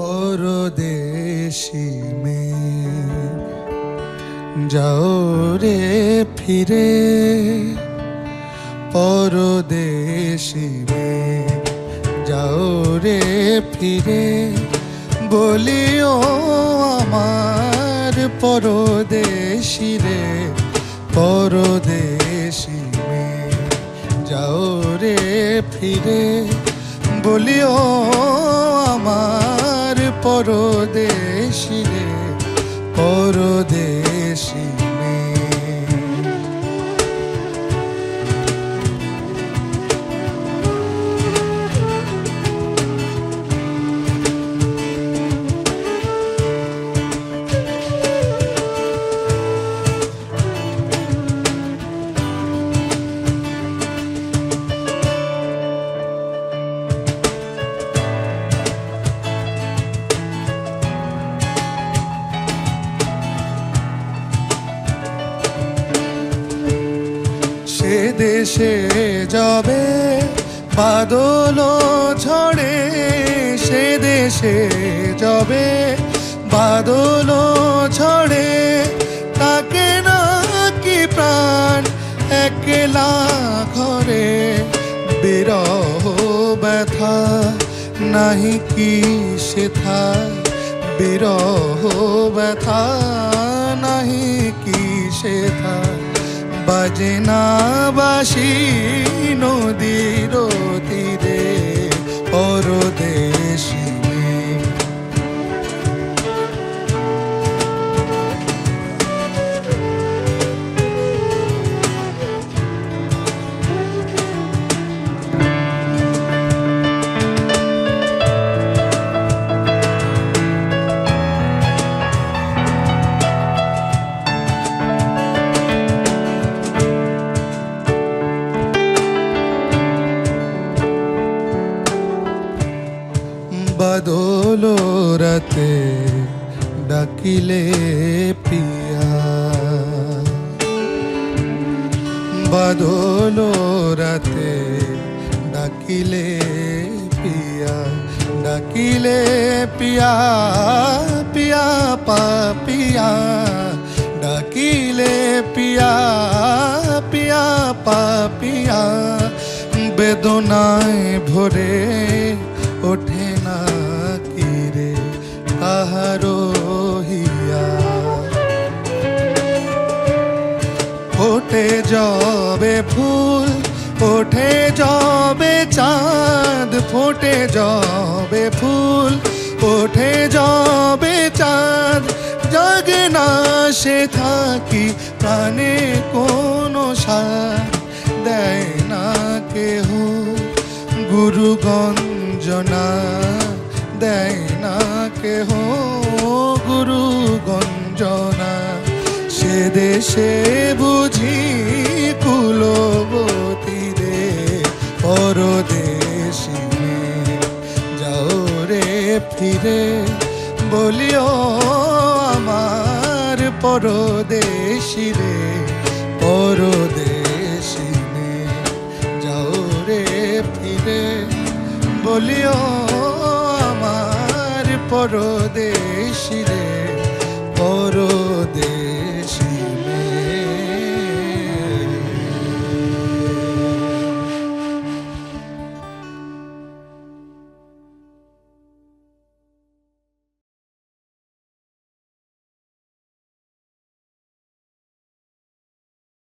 পরদেশি মে যাও রে ফিরে, পরদেশি মে যাও রে ফিরে, বলিও আমার পরদেশি রে, পরদেশি মে যাও রে ফিরে, বলিও আমার পরদেশি দেশে যাবে, বাদল ছড়ে সে দেশে যাবে, বাদল ছড়ে, তাকে না কি প্রাণ একলা ঘরে? বিরহ ব্যথা নাহি কি সেথা? বিরহ ব্যথা নাহি কি সেথা? বাজে না বাসি নদীর তীরে রাতে ডাকিলে পিয়া বাদল রাতে ডাকিলে পিয়া ডাকিলে পিয়া পিয়া পাপিয়া ডাকিলে পিয়া পিয়া পাপিয়া বেদনায় ভরে ওঠে ফোটে যাবে ফুল, ওঠে যাবে চাঁদ, ফোটে যাবে ফুল, ওঠে যাবে চাঁদ। জাগে না সে থাকি, প্রাণে কোনো সার দেয় না কেহ। গুরু গঞ্জনা দেয় না কেহ গুরু গঞ্জনা সে দেশে বুঝি কুলবতী রে পরদেশি। যাও রে ফিরে, বলিও আমার পরদেশি রে, পরদেশি। যাও রে ফিরে, বলিও আমার পরদেশি রে পরদেশি।